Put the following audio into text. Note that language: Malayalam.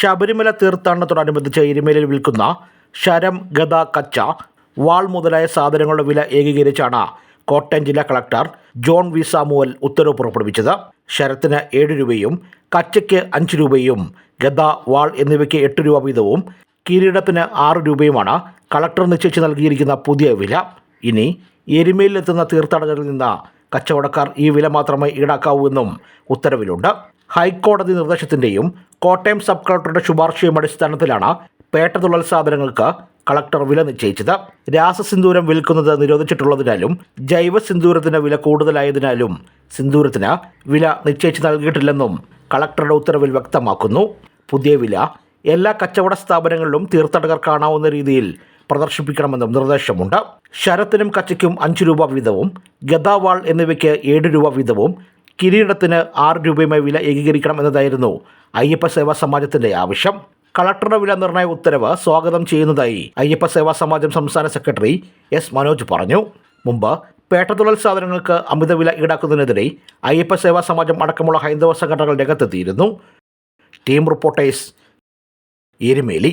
ശബരിമല തീർത്ഥാടനത്തോടനുബന്ധിച്ച് എരുമേലിൽ വിൽക്കുന്ന ശരം ഗത കച്ച വാൾ മുതലായ സാധനങ്ങളുടെ വില ഏകീകരിച്ചാണ് കോട്ടയം ജില്ലാ കളക്ടർ ജോൺ വി സാമുവൽ ഉത്തരവ് പുറപ്പെടുവിച്ചത്. ശരത്തിന് ഏഴ് രൂപയും കച്ചയ്ക്ക് അഞ്ച് രൂപയും ഗത വാൾ എന്നിവയ്ക്ക് എട്ട് രൂപ വീതവും കിരീടത്തിന് ആറ് രൂപയുമാണ് കളക്ടർ നിശ്ചയിച്ച് നൽകിയിരിക്കുന്ന പുതിയ വില. ഇനി എരുമേലിലെത്തുന്ന തീർത്ഥാടകരിൽ നിന്ന് കച്ചവടക്കാർ ഈ വില മാത്രമേ ഈടാക്കാവൂ എന്നും ഉത്തരവിലുണ്ട്. ഹൈക്കോടതി നിർദ്ദേശത്തിന്റെയും കോട്ടയം സബ് കളക്ടറുടെ ശുപാർശയും അടിസ്ഥാനത്തിലാണ് പേട്ടതുള്ളൽ സാധനങ്ങൾക്ക് കളക്ടർ വില നിശ്ചയിച്ചത്. രാസസിന്ദൂരം വിൽക്കുന്നത് നിരോധിച്ചിട്ടുള്ളതിനാലും ജൈവ സിന്ദൂരത്തിന് വില കൂടുതലായതിനാലും സിന്ദൂരത്തിന് വില നിശ്ചയിച്ച് നൽകിയിട്ടില്ലെന്നും കളക്ടറുടെ ഉത്തരവിൽ വ്യക്തമാക്കുന്നു. പുതിയ വില എല്ലാ കച്ചവട സ്ഥാപനങ്ങളിലും തീർത്ഥാടകർ കാണാവുന്ന രീതിയിൽ പ്രദർശിപ്പിക്കണമെന്നും നിർദ്ദേശമുണ്ട്. ശരത്തിനും കച്ചയ്ക്കും അഞ്ച് രൂപ വീതവും ഗതാവാൾ എന്നിവയ്ക്ക് ഏഴ് രൂപ വീതവും കിരീടത്തിന് ആറ് രൂപയുമായി വില ഏകീകരിക്കണം എന്നതായിരുന്നു അയ്യപ്പ സേവാ സമാജത്തിന്റെ ആവശ്യം. കളക്ടറുടെ വില നിർണയ ഉത്തരവ് സ്വാഗതം ചെയ്യുന്നതായി അയ്യപ്പ സേവാ സമാജം സംസ്ഥാന സെക്രട്ടറി എസ് മനോജ് പറഞ്ഞു. മുമ്പ് പേട്ടതുള്ളൽ സാധനങ്ങൾക്ക് അമിത വില ഈടാക്കുന്നതിനെതിരെ അയ്യപ്പ സേവാ സമാജം അടക്കമുള്ള ഹൈന്ദവ സംഘടനകൾ രംഗത്തെത്തിയിരുന്നു. Team reporters Erumeli.